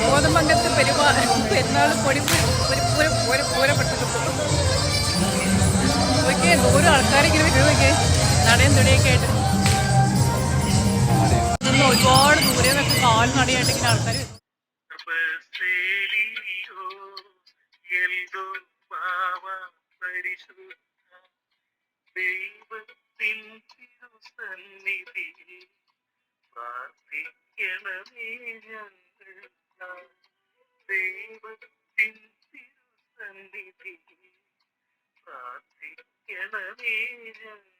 കോതമംഗലത്ത് പെരുമാ പെരുന്നാൾ പൊടി പൂരം പൂരം പൂരപ്പെട്ടത് നോക്കിയേ ദൂരം ആൾക്കാരിങ്ങനെ വരും നോക്കിയേ. നടയും തുണിയൊക്കെ ആയിട്ട്. ഒരുപാട് ദൂരെ നിന്നൊക്കെ കാൽ നടയായിട്ട് ഇങ്ങനെ ആൾക്കാർ ദൈവത്തിൻ തിരുസന്നിധിയിൽ പ്രാർത്ഥിക്കണമേ ഞങ്ങൾ. ദൈവത്തിൻ തിരുസന്നിധിയിൽ പ്രാർത്ഥിക്കണമേ ഞങ്ങൾ